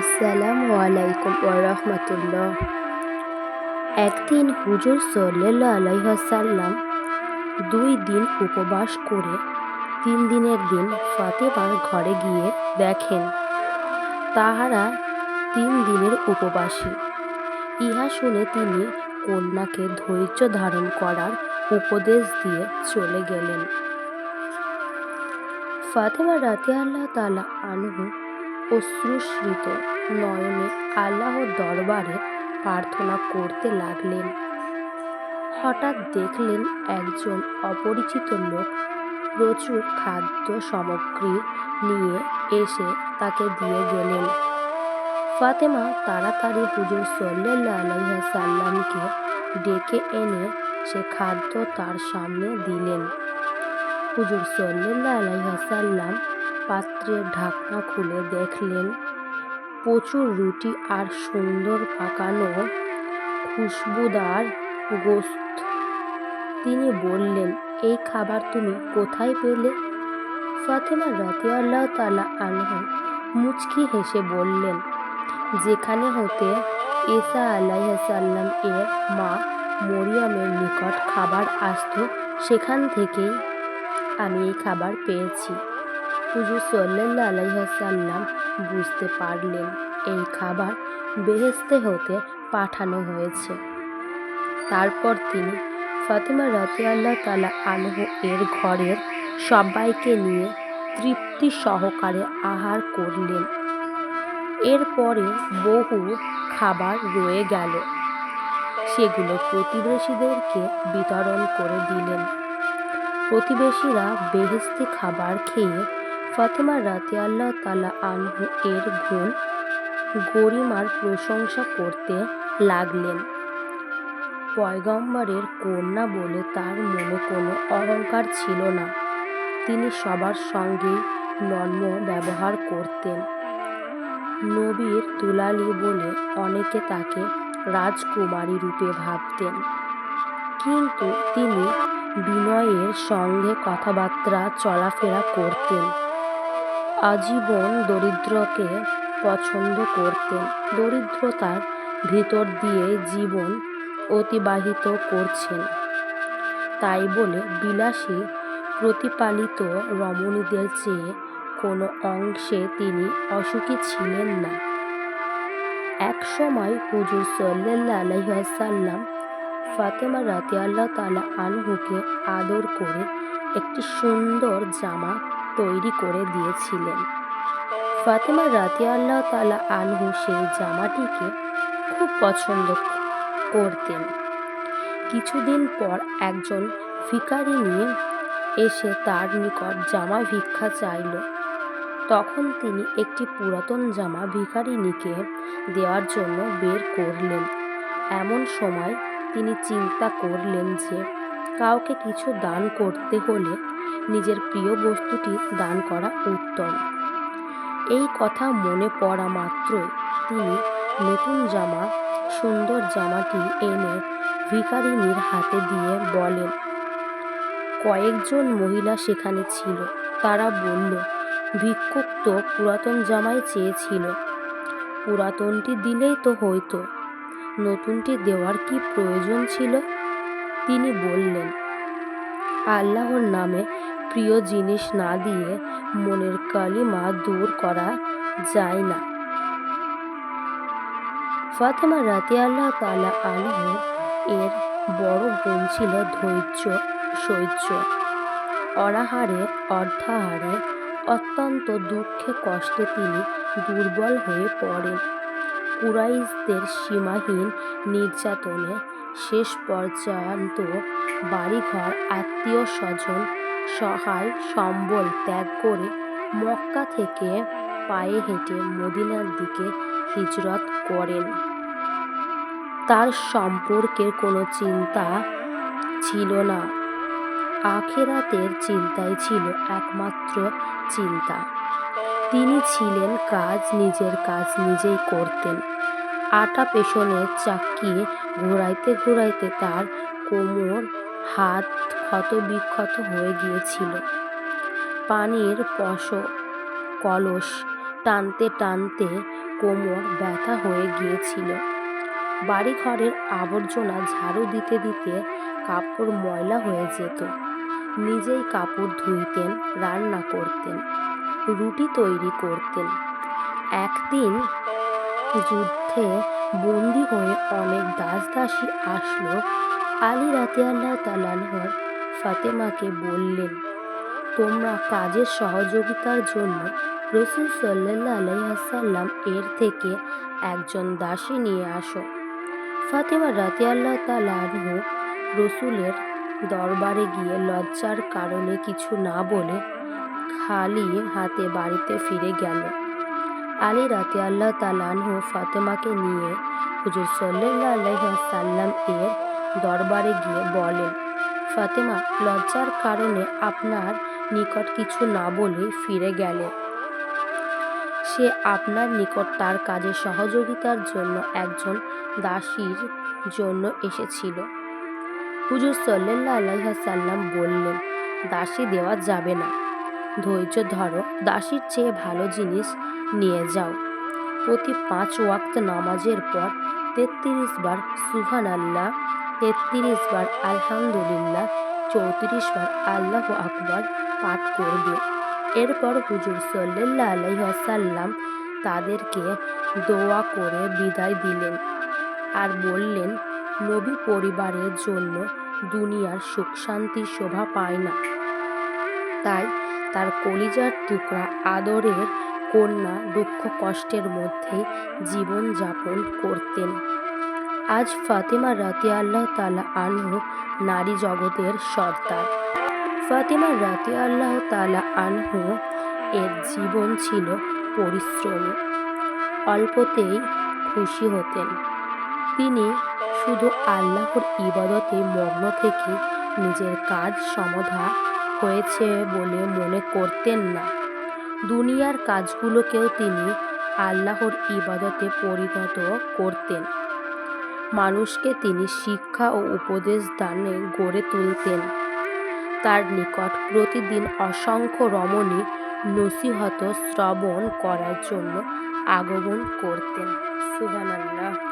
আসসালামু আলাইকুম ওরহমতুল্লাহ একদিন হুজুর সাল্লাল্লাহু আলাইহাসাল্লাম দুই দিন উপবাস করে তিন দিনের দিন ফাতেমার ঘরে গিয়ে দেখেন তাহারা তিন দিনের উপবাসী। ইহা শুনে তিনি কন্যাকে ধৈর্য ধারণ করার উপদেশ দিয়ে চলে গেলেন। ফাতেমা রাতে আল্লাহ তালা আনহু অশ্রুস্মৃত নয়নে আল্লাহর দরবারে প্রার্থনা করতে লাগলেন। হঠাৎ দেখলেন একজন অপরিচিত লোক প্রচুর খাদ্য সামগ্রী নিয়ে এসে তাকে দিয়ে গেলেন। ফাতেমা তাড়াতাড়ি হুজুর সাল্লাহ আলাইসাল্লামকে ডেকে এনে সে খাদ্য তার সামনে দিলেন। হুজুর সাল্লাহ আলাইসাল্লাম পাত্রের ঢাকনা খুলে দেখলেন প্রচুর রুটি আর সুন্দর পাকানো খুশবুদার গোস্ত। তিনি বললেন, এই খাবার তুমি কোথায় পেলে? ফাতেমা রাতে আল্লাহ তালা আনহু মুচকি হেসে বললেন, যেখানে হতে এসা আলাইসাল্লাম এর মা মরিয়ামের নিকট খাবার আসত, সেখান থেকেই আমি এই খাবার পেয়েছি। হুজুর সাল্লাহ আলাইসাল্লাম বুঝতে পারলেন। এই খাবার বেহেস্তে হতে পাঠানো হয়েছে। তারপর তিনি ফাতেমা রাতে আল্লাহ তালা আনহ এর ঘরের সবাইকে নিয়ে তৃপ্তি সহকারে আহার করলেন। এরপরে বহু খাবার রয়ে গেল। সেগুলো প্রতিবেশীদেরকে বিতরণ করে দিলেন। প্রতিবেশীরা বেহেস্তি খাবার খেয়ে ফাতেমা রাতে আল্লাহ তালা আনহু এর গুণ গরিমার প্রশংসা করতে লাগলেন। পয়গম্বরের কন্যা বলে তার মনে কোনো অহংকার ছিল না। তিনি সবার সঙ্গেই নর্ম ব্যবহার করতেন। নবীর তুলালি বলে অনেকে তাকে রাজকুমারী রূপে ভাবতেন। কিন্তু তিনি বিনয়ের সঙ্গে কথাবার্তা চলাফেরা করতেন। আজীবন দরিদ্রকে পছন্দ করতেন। দরিদ্রতার ভিতর দিয়ে জীবন অতিবাহিত করছেন। তাই বলে বিলাসী প্রতিপালিত রমণীদের চেয়ে কোনো অংশে তিনি অসুখী ছিলেন না। এক সময় হুজুর সাল্লাহ আলহাসাল্লাম ফাতেমা রাতে আল্লাহ তালা আনহুকে আদর করে একটি সুন্দর জামা তৈরি করে দিয়েছিলেন। ফাতেমা রাতে আল্লাহ তালা আনহু সেই জামাটিকে খুব পছন্দ করতেন। কিছুদিন পর একজন ভিকারি নিয়ে এসে তার নিকট জামা ভিক্ষা চাইল। তখন তিনি একটি পুরাতন জামা ভিখারিনীকে দেওয়ার জন্য বের করলেন। এমন সময় তিনি চিন্তা করলেন যে, কাউকে কিছু দান করতে হলে নিজের প্রিয় বস্তুটি দান করা উত্তম। এই কথা মনে পড়া মাত্রই তিনি নতুন জামা, সুন্দর জামাটি এনে ভিকারিনীর হাতে দিয়ে বলেন, কয়েকজন মহিলা সেখানে ছিল। তারা বলল, ভিক্ষুক তো পুরাতন জামাই চেয়েছিল। পুরাতনটি দিলেই তো হইতো। নতুনটি দেওয়ার কি প্রয়োজন ছিল? তিনি বললেন আল্লাহর নামে প্রিয় জিনিস না দিয়ে মনের কালিমা দূর করা যায় না। ফাতেমা রাতে আল্লাহ তালা আলহ এর বড় গুণ ছিল ধৈর্য, সহ্য। অনাহারে, অর্ধাহারে, অত্যন্ত দুঃখে কষ্টে তিনি দুর্বল হয়ে পড়েন। কুরাইশদের সীমাহীন নির্যাতনে শেষ পর্যন্ত বাড়িঘর, আত্মীয় স্বজন সহায় সম্বল ত্যাগ করে মক্কা থেকে পায়ে হেঁটে মদিনার দিকে হিজরত করেন। তার সম্পর্কের কোনো চিন্তা ছিল না। আখেরাতের চিন্তাই ছিল একমাত্র চিন্তা। তিনি ছিলেন কাজ, নিজের কাজ নিজেই করতেন। আটা পেছনে চাকি ঘোরাইতে ঘোরাইতে তার কোমর, হাত ক্ষত বিক্ষত হয়ে গিয়েছিল। পানির পশ, কলস টানতে টানতে কোমর ব্যথা হয়ে গিয়েছিল। বাড়িঘরের আবর্জনা ঝাড়ু দিতে দিতে কাপড় ময়লা হয়ে যেত। নিজেই কাপড় ধুইতেন, রান্না করতেন, রুটি তৈরি করতেন। একদিন যুদ্ধে বন্দি হয়ে অনেক দাস দাসী আসলো। আলী রাতে আল্লাহ তালানহর ফাতেমাকে বললেন, তোমরা কাজের সহযোগিতার জন্য রসুল সাল্লাহ আলাইহাসাল্লাম এর থেকে একজন দাসী নিয়ে আসো। ফাতেমা রাতে আল্লাহ তালানহ রসুলের দরবারে গিয়ে লজ্জার কারণে কিছু না বলে খালি হাতে বাড়িতে ফিরে গেল। আলী রাতে আল্লাহ তালানহ ফাতেমাকে নিয়ে হুজুর সাল্লাহ আলাইসাল্লাম এর দরবারে গিয়ে বলেন, ফাতেমা, লজ্জার কারণে আপনার নিকট কিছু না বলে ফিরে গেল। সে আপনার নিকট তার কাজে সহযোগিতার জন্য একজন দাসীর জন্য এসেছিল। হুজুর সাল্লাহ আলাইসাল্লাম বললেন, দাসী দেওয়া যাবে না। ধৈর্য ধরো, দাসীর চেয়ে ভালো জিনিস নিয়ে যাও। প্রতি পাঁচ ওয়াক্ত নামাজের পর তেত্রিশ বার সুহান আল্লাহ তেত্রিশ বার আলহামদুলিল্লাহ, চৌত্রিশ বার আল্লাহ আকবর পাঠ করবে। এরপর হুজুর সাল্লাহ আলাইসাল্লাম তাদেরকে দোয়া করে বিদায় দিলেন আর বললেন, নবী পরিবারের জন্য দুনিয়ার সুখ শান্তি শোভা পায় না। তাই তার কলিজার টুকরা আদরের কন্যা দুঃখ কষ্টের মধ্যে জীবন যাপন করতেন। আজ ফাতেমা রাতে আল্লাহ তালা আনহু নারী জগতের সর্দার। ফাতেমা রাতে আল্লাহ তালা আনহু এর জীবন ছিল পরিশ্রমী। অল্পতেই খুশি হতেন। তিনি শুধু আল্লাহর ইবাদতে মগ্ন থেকে নিজের কাজ সমাধা হয়েছে বলে মনে করতেন না। দুনিয়ার কাজগুলোকেও তিনি আল্লাহর ইবাদতে পরিণত করতেন। মানুষকে তিনি শিক্ষা ও উপদেশ দানে গড়ে তুলতেন। তার নিকট প্রতিদিন অসংখ্য রমণী নসিহত শ্রবণ করার জন্য আগমন করতেন। সুবহানাল্লাহ।